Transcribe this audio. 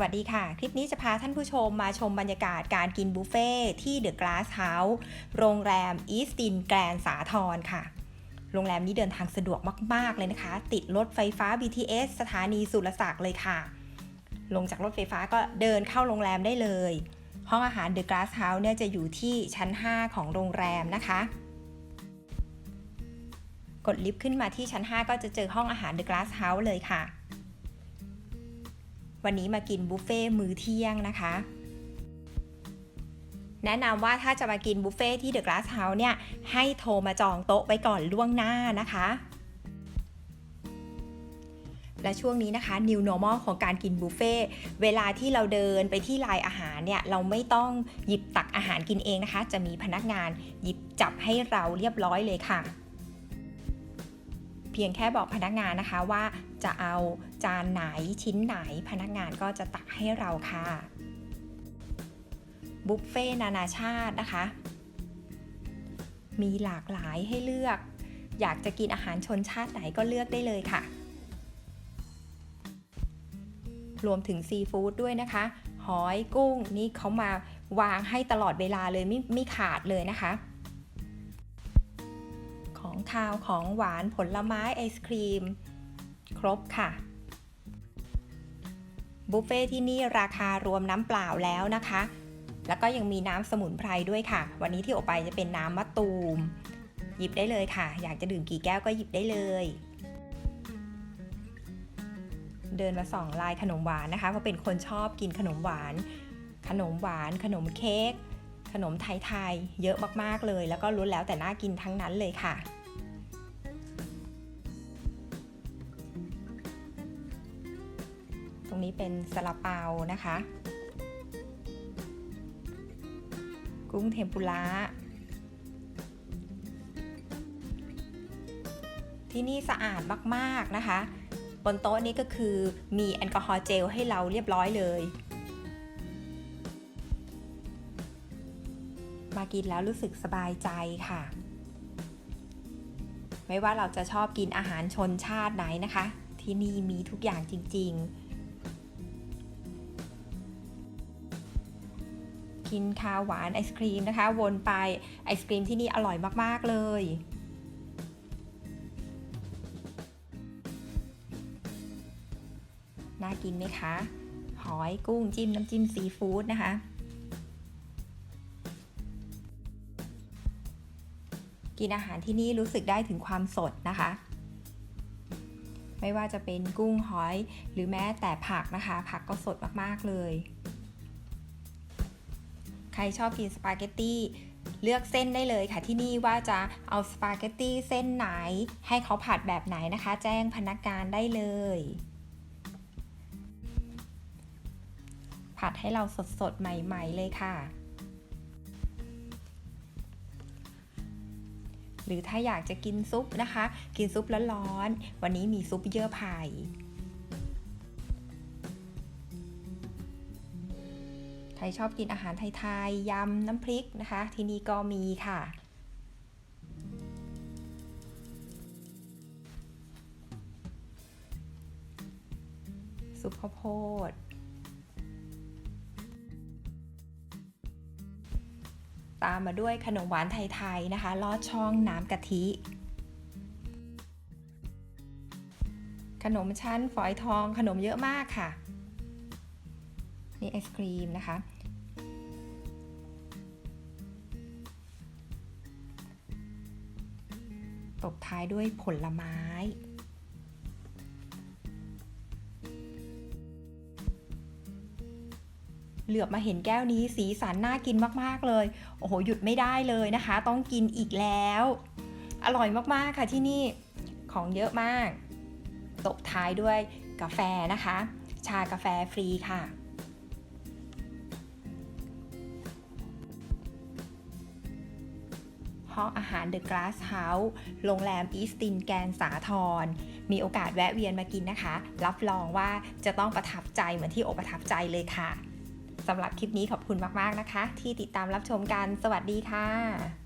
วัสดีค่ะ คลิปนี้จะพาท่านผู้ชมมาชมบรรยากาศการกินบุฟเฟ่ที่เดอะก a s s House โรงแรมอีสตินแกรนสาทรค่ะ โรงแรมนี้เดินทางสะดวกมาก ๆ เลยนะคะ ติดรถไฟฟ้า BTS สถานีสุรศักดิ์เลยค่ะ ลงจากรถไฟฟ้าก็เดินเข้าโรงแรมได้เลย ห้องอาหารเดอะก a s s House เนี่ยจะอยู่ที่ชั้น 5 ของโรงแรมนะคะ กดลิฟต์ขึ้นมาที่ชั้น 5 ก็จะเจอห้องอาหารเดอะก a s s House เลยค่ะ วันนี้มากินบุฟเฟ่ต์มื้อเที่ยงนะคะ แนะนำว่าถ้าจะมากินบุฟเฟ่ที่เดอะก a s s House เนี่ย ให้โทรมาจองโต๊ะไว้ก่อนล่วงหน้านะคะ และช่วงนี้นะคะ New Normal ของการกินบุฟเฟ่เวลาที่เราเดินไปที่ลายอาหารเนี่ย เราไม่ต้องหยิบตักอาหารกินเองนะคะ จะมีพนักงานหยิบจับให้เราเรียบร้อยเลยค่ะ พียงแค่บอกพนักงานนะคะว่าจะเอาจานไหนชิ้นไหนพนักงานก็จะตักให้เราค่ะบุฟเฟ่นานาชาตินะคะ มีหลากหลายให้เลือก อยากจะกินอาหารชนชาติไหนก็เลือกได้เลยค่ะ รวมถึงซีฟู้ดด้วยนะคะ หอยกุ้งนี่เขามาวางให้ตลอดเวลาเลยไม่ไม่ขาดเลยนะคะ ของคาวของหวานผลไม้ไอศครีม ครบค่ะ บุฟเฟ่ที่นี่ราคารวมน้ำเปล่าแล้วนะคะ แล้วก็ยังมีน้ำสมุนไพรด้วยค่ะ วันนี้ที่ออกไปจะเป็นน้ำมะตูม หยิบได้เลยค่ะ อยากจะดื่มกี่แก้วก็หยิบได้เลยเดินมาส่องลายขนมหวานนะคะเพราะเป็นคนชอบกินขนมหวาน ขนมหวาน ขนมเค้ก ขนมไทยๆเยอะมากๆเลย แล้วก็ล้วนแล้วแต่น่ากินทั้งนั้นเลยค่ะตรงนี้เป็นซาลาเปานะคะ กุ้งเทมปุระ ที่นี่สะอาดมาก ๆ นะคะ บนโต๊ะนี้ก็คือมีแอลกอฮอล์เจลให้เราเรียบร้อยเลย มากินแล้วรู้สึกสบายใจค่ะ ไม่ว่าเราจะชอบกินอาหารชนชาติไหนนะคะ ที่นี่มีทุกอย่างจริง ๆ กินข้าวหวานไอศครีมนะคะ วนไปไอศครีมที่นี่อร่อยมากๆเลยน่ากินไหมคะ หอยกุ้งจิ้มน้ำจิ้มซีฟู้ดนะคะ กินอาหารที่นี่รู้สึกได้ถึงความสดนะคะ ไม่ว่าจะเป็นกุ้งหอย หรือแม้แต่ผักนะคะ ผักก็สดมากๆเลย ใครชอบกินสปาเกตตี้เลือกเส้นได้เลยค่ะที่นี่ว่าจะเอาสปาเกตตี้เส้นไหน ให้เขาผัดแบบไหนนะคะ แจ้งพนักงานได้เลย ผัดให้เราสดๆ ใหม่ ๆ เลยค่ะ หรือถ้าอยากจะกินซุปนะคะ กินซุปร้อนๆวันนี้มีซุปเยื่อไผ่ใครชอบกินอาหารไทยๆยำน้ำพริกนะคะ ที่นี่ก็มีค่ะซุปข้าวโพด ตามมาด้วยขนมหวานไทยๆนะคะลอดช่องน้ำกะทิ ขนมชั้นฝอยทองขนมเยอะมากค่ะ นี่ไอศครีมนะคะ ตบท้ายด้วยผลไม้ เหลือบมาเห็นแก้วนี้สีสันน่ากินมากๆเลย โอ้โหหยุดไม่ได้เลยนะคะ ต้องกินอีกแล้ว อร่อยมากๆค่ะที่นี่ของเยอะมาก ตบท้ายด้วยกาแฟนะคะ ชากาแฟฟรีค่ะห้องอาหารเดอะก a s s House โรงแรมอีสตินแกนสาทร มีโอกาสแวะเวียนมากินนะคะ รับรองว่าจะต้องประทับใจเหมือนที่โอประทับใจเลยค่ะ สำหรับคลิปนี้ขอบคุณมาก ๆ นะคะ ที่ติดตามรับชมกัน สวัสดีค่ะ